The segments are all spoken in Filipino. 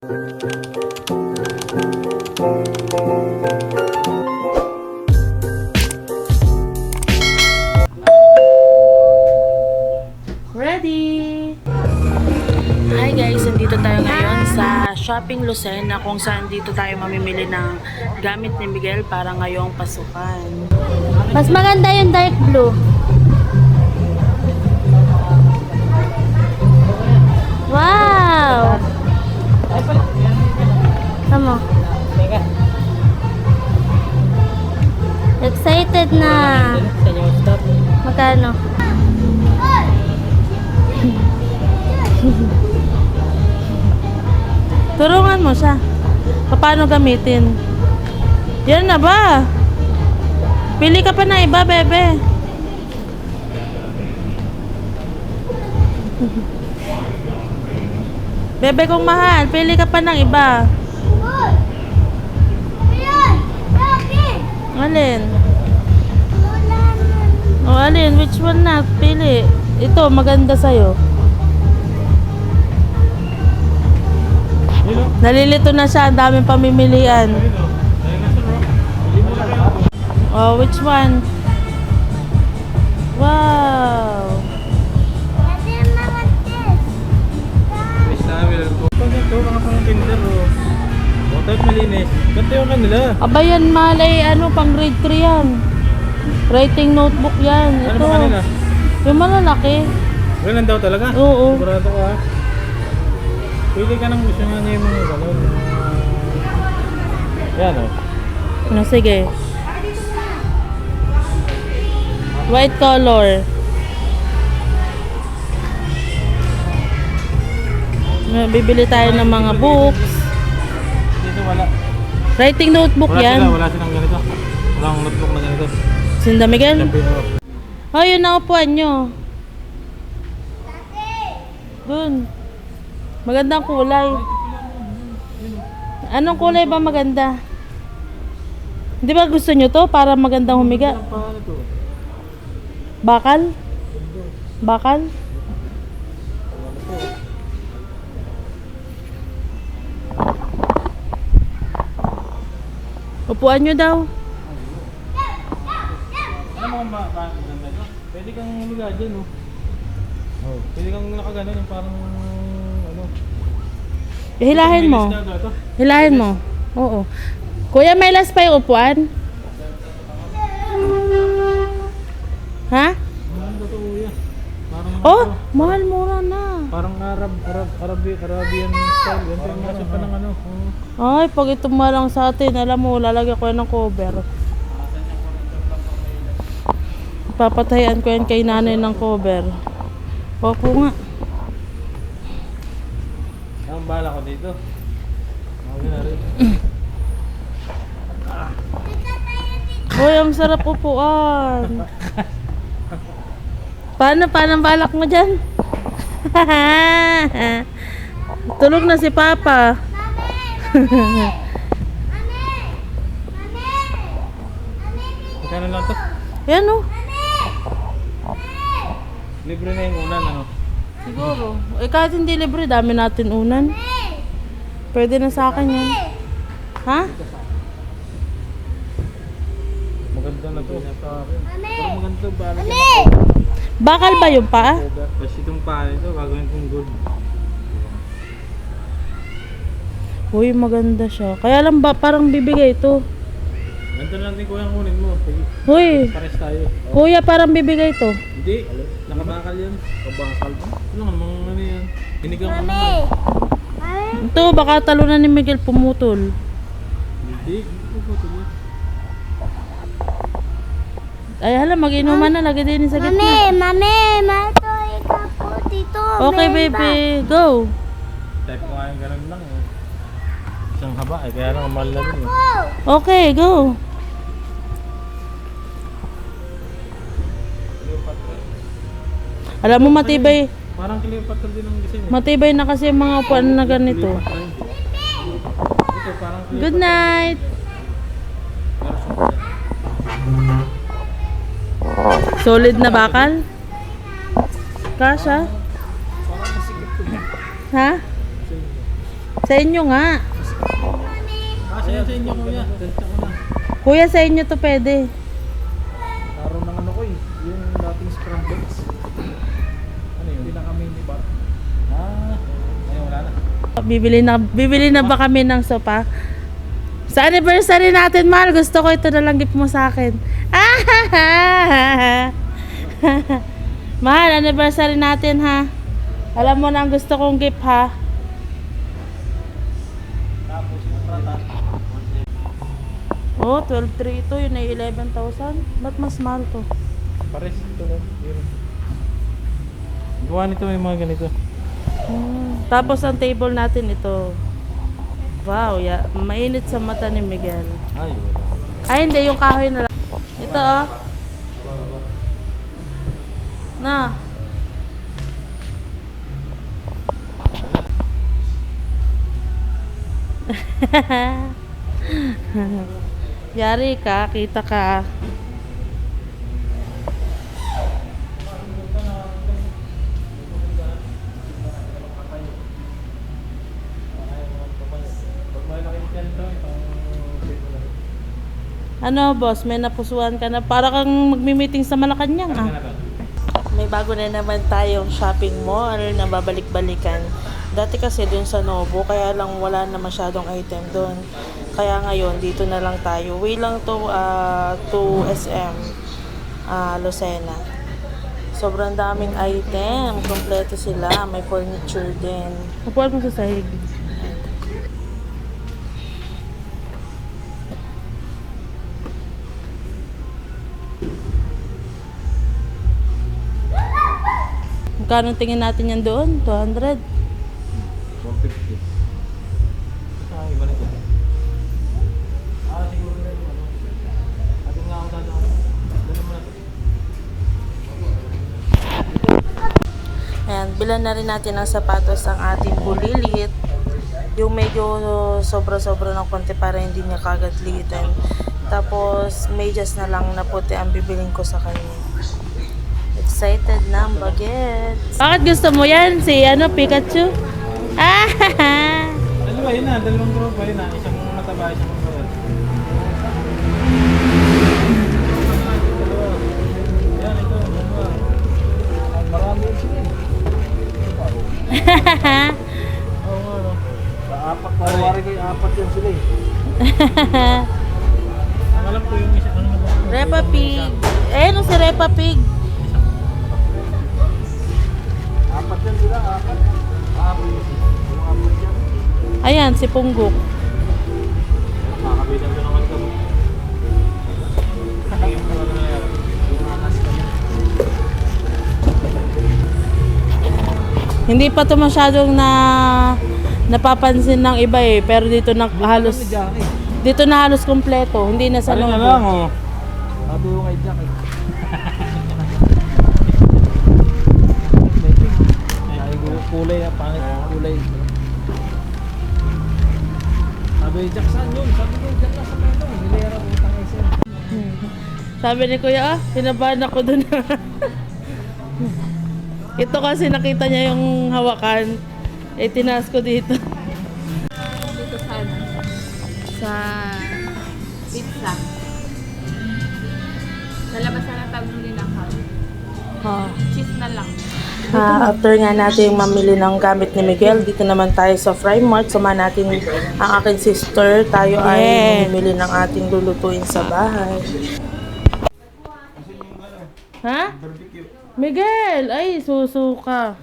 Ready! Hi guys, nandito tayo ngayon sa Shopping Lucena kung saan dito tayo mamimili ng gamit ni Miguel para ngayong pasukan. Mas maganda yung dark blue. Excited na. Magkano? Turungan mo siya. Paano gamitin? Yan na ba? Pili ka pa na iba, bebe. Bebe kong mahal, pili ka pa ng iba. Alin? O alin? Which one na? Pili. Ito, maganda sa'yo. Nalilito na siya, ang daming pamimilian. Oh, which one? Wow! Malinis. Ganito yung kanila. Aba yan, malay, ano, pang grade 3 yan. Writing notebook yan. Ano Ito. ba kanila? Yung malalaki. Ganun daw talaga? Oo. Sigurado ka ha? Pili ka ng gusto nga niya yung mga ganun. Yan o. Ano, sige. White color. Bibili tayo ng mga books. Dito wala. Writing notebook Wala yan. sila, wala silang ganito. Walang notebook na ganito. Sinda Miguel? Oh, yun na upuan nyo. Dun. Magandang kulay. Anong kulay ba maganda? Di ba gusto nyo to para magandang humiga? Bakal? Bakal? Upuan nyo daw. Ano mga ba? ba- ganda to? Pwede kang humiga dyan o. Oh. Pwede kang nakaganon yung parang ano. Hilahin mo. Hilahin mo. Oo. Kuya, may last pa yung upuan? Ha? Ano ba to kuya? Parang Oh, ano, mahal mura na. Parang Arab, Arab, Arabi, Arabian style. Ganito yung nasa pa ng ano. Ay, pag ito malang sa atin, alam mo, lalagyan ko yan ng cover. Papatayan ko yan kay nanay ng cover. Opo nga. Ang bala ko dito. Okay na rin. Uy, ang sarap upuan. Paano, paano ang balak mo dyan? Tulog na si Papa. Magkano lang to? Yan oh. Libre na yung unan ano. Siguro. Eh kahit hindi libre, dami natin unan. Pwede na sa akin yan. Ha? Maganda na to. Pero maganda to. Bala Bakal ba yung paa? Tapos itong paa nito, gagawin kong good. Uy, maganda siya. Kaya lang ba, parang bibigay ito. Ganito lang din kuya ang kunin mo. Uy, pares tayo. kuya, parang bibigay ito. Hindi, nakabakal yan. Kabakal ba? Ano nga, mga ano yan. Hinigang ko na. Ito, baka talunan ni Miguel pumutol. Hindi, hindi ko tuloy. Ay, hala, mag-inuman na. Lagay din sa Mami, gitna. mami, mato ikaw po dito. Okay, baby. Go. Type ko nga yung ganun lang eh. Isang haba eh, kaya lang ang mahal na rin eh. Okay, go. Alam mo, matibay. Parang Cleopatra din ang design eh. Matibay na kasi yung mga upuan na ganito. Ito parang Good night. Solid na bakal? Kasha? Ha? Sa inyo nga. Ah, sa'yo, sa inyo kuya. Ganito ko na. Kuya, sa inyo to pwede. Karoon ng ano ko eh. Yung dating scramblets. Ano yun? Pinaka-mini bar. Ah, ayun wala na. Bibili na, bibili na ba kami ng sopa? Sa anniversary natin, mahal, gusto ko ito na lang gift mo sa akin. mahal, anniversary natin ha. Alam mo na ang gusto kong gift ha. Oh, 12.3 ito, yun ay 11,000. Ba't mas mahal to? Pares ito lang. Yun. Gawa nito may mga ganito. Hmm. Tapos ang table natin ito. Wow, ya, mainit sa mata ni Miguel. Ay. Ay, hindi, yung kahoy na lang. Ito oh. Na. Yari ka, kita ka. Ano, boss, may napusuan ka na. Para kang magmi-meeting sa Malacanang, ah. May bago na naman tayong shopping mall na babalik-balikan. Dati kasi dun sa Novo, kaya lang wala na masyadong item dun. Kaya ngayon, dito na lang tayo. Way lang to ah, to SM ah, Lucena. Sobrang daming item. Kompleto sila. May furniture din. Upuan mo sa sahig. Magkano tingin natin yan doon? 200? 150. Ah, iba nito. Ah, siguro na ano. Atin nga ako dadaan. Dala na ito. Ayan, bilan na rin natin ng sapatos ang ating bulilit. Yung medyo sobra-sobra ng konti para hindi niya kagad liitan. Tapos, medyas na lang na puti ang bibiling ko sa kanya. Excited na ang bagets. Bakit gusto mo yan? Si ano, Pikachu? Ah! Dalawa yun na, dalawang grupo yun na. Isang mataba, isang mataba. Oo nga, no. Sa apat, pare kayo, apat yan sila eh. Alam ko yung isa, ano? Repa Pig. Eh, ano si Repa Pig? Anas ka niya. Hindi pa to masyadong na napapansin ng iba eh. Pero dito na halos dito na halos kompleto. Hindi na sa Ano na lang oh. Sabi ko kay Jack eh. Sabi ni Jack, saan yun? Sabi ko, dyan lang sa pito. Hilera, utang SM. Sabi ni Kuya, ah, kinabahan ako dun. Ito kasi nakita niya yung hawakan. Eh, tinaas ko dito. dito sa ano? Sa pizza. Nalabasan na tabi nila ka. Ha. Cheese na lang. Ah, after nga natin mamili ng gamit ni Miguel, dito naman tayo sa Fry Mart. Sama natin ang aking sister. Tayo ay mamili ng ating lulutuin sa bahay. Ha? Miguel! Ay, susuka.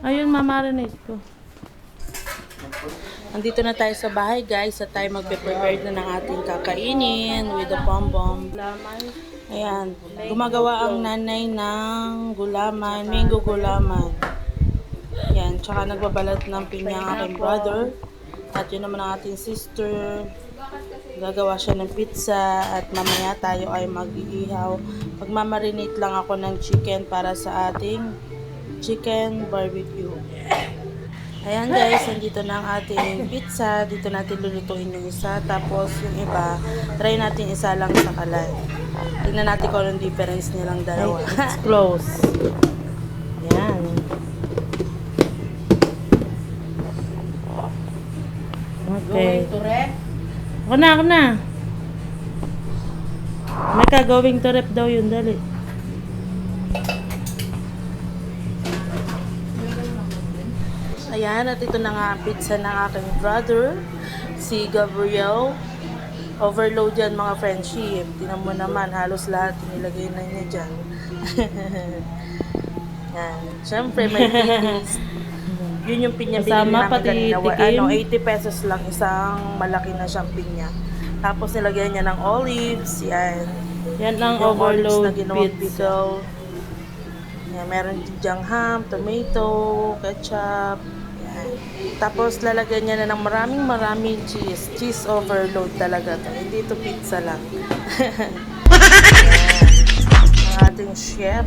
Ayun, mamarinate ko. Andito na tayo sa bahay, guys. At tayo magpe-prepare na ng ating kakainin with the pom-pom. Ayan. Gumagawa ang nanay ng gulaman, mango gulaman. Ayan. Tsaka nagbabalat ng pinya ang aking brother. At yun naman ang ating sister. Gagawa siya ng pizza at mamaya tayo ay mag-iihaw. Magmamarinate lang ako ng chicken para sa ating chicken barbecue. Ayan guys, nandito na ang ating pizza. Dito natin lulutuin yung isa. Tapos yung iba, try natin isa lang sa kalan. Tingnan natin kung anong difference nilang dalawa. It's close. Ayan. Okay. Ako na, ako na. May ka going to rep daw yun, dali. Ayan, at ito na nga ang pizza ng aking brother, si Gabriel. Overload yan mga friendship. Tinan mo naman, halos lahat nilagay na niya dyan. yan. Siyempre, may pinis. Yun yung pinya binili Kasama namin pati kanina. Ano, 80 pesos lang isang malaki na siyang pinya. Tapos nilagyan niya ng olives. Yan. Yan ang Yung overload na ginawang pizza. pickle. Yan, meron din diyang ham, tomato, ketchup. Tapos lalagyan niya na ng maraming maraming cheese. Cheese overload talaga to. Hindi to pizza lang. Ang ating chef.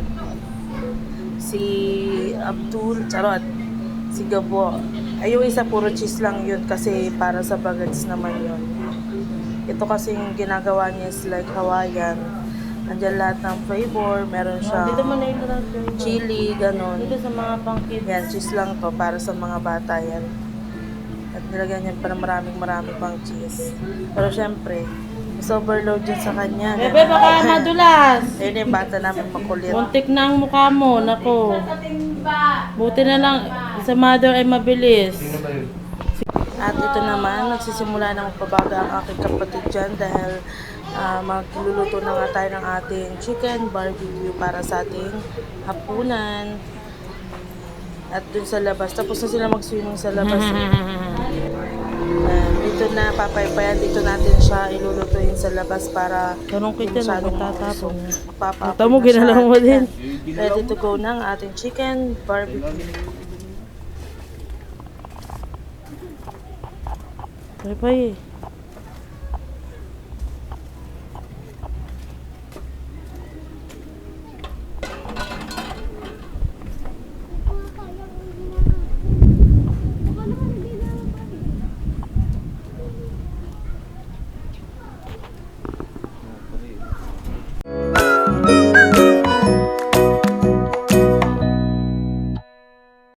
Si Abdul, charot. Si Gabo. Ay, yung isa puro cheese lang yun kasi para sa bagets naman yun. Ito kasi yung ginagawa niya is like Hawaiian. Nandiyan lahat ng flavor. Meron siyang Dito mo na yung transfer. chili, ganun. Dito sa mga pang kids. Yan, cheese lang to para sa mga bata yan. At nilagyan niya pa ng maraming maraming pang cheese. Pero syempre, mas overload yun sa kanya. Bebe, baka madulas. Ayun yung bata namin makulit. Muntik na ang mukha mo. Nako. Buti na lang sa mother ay mabilis. At ito naman, nagsisimula ng pabaga ang aking kapatid dyan dahil ah, magluluto na nga tayo ng ating chicken barbecue para sa ating hapunan. At dun sa labas, tapos na sila mag-swimming sa labas. eh. Ayan, dito na, papaypayan dito natin siya ilulutuin sa labas para Tanong kita na matatapon. Ito mo, ginalaw mo din. Ready to go ang ating chicken barbecue. Pare pa eh.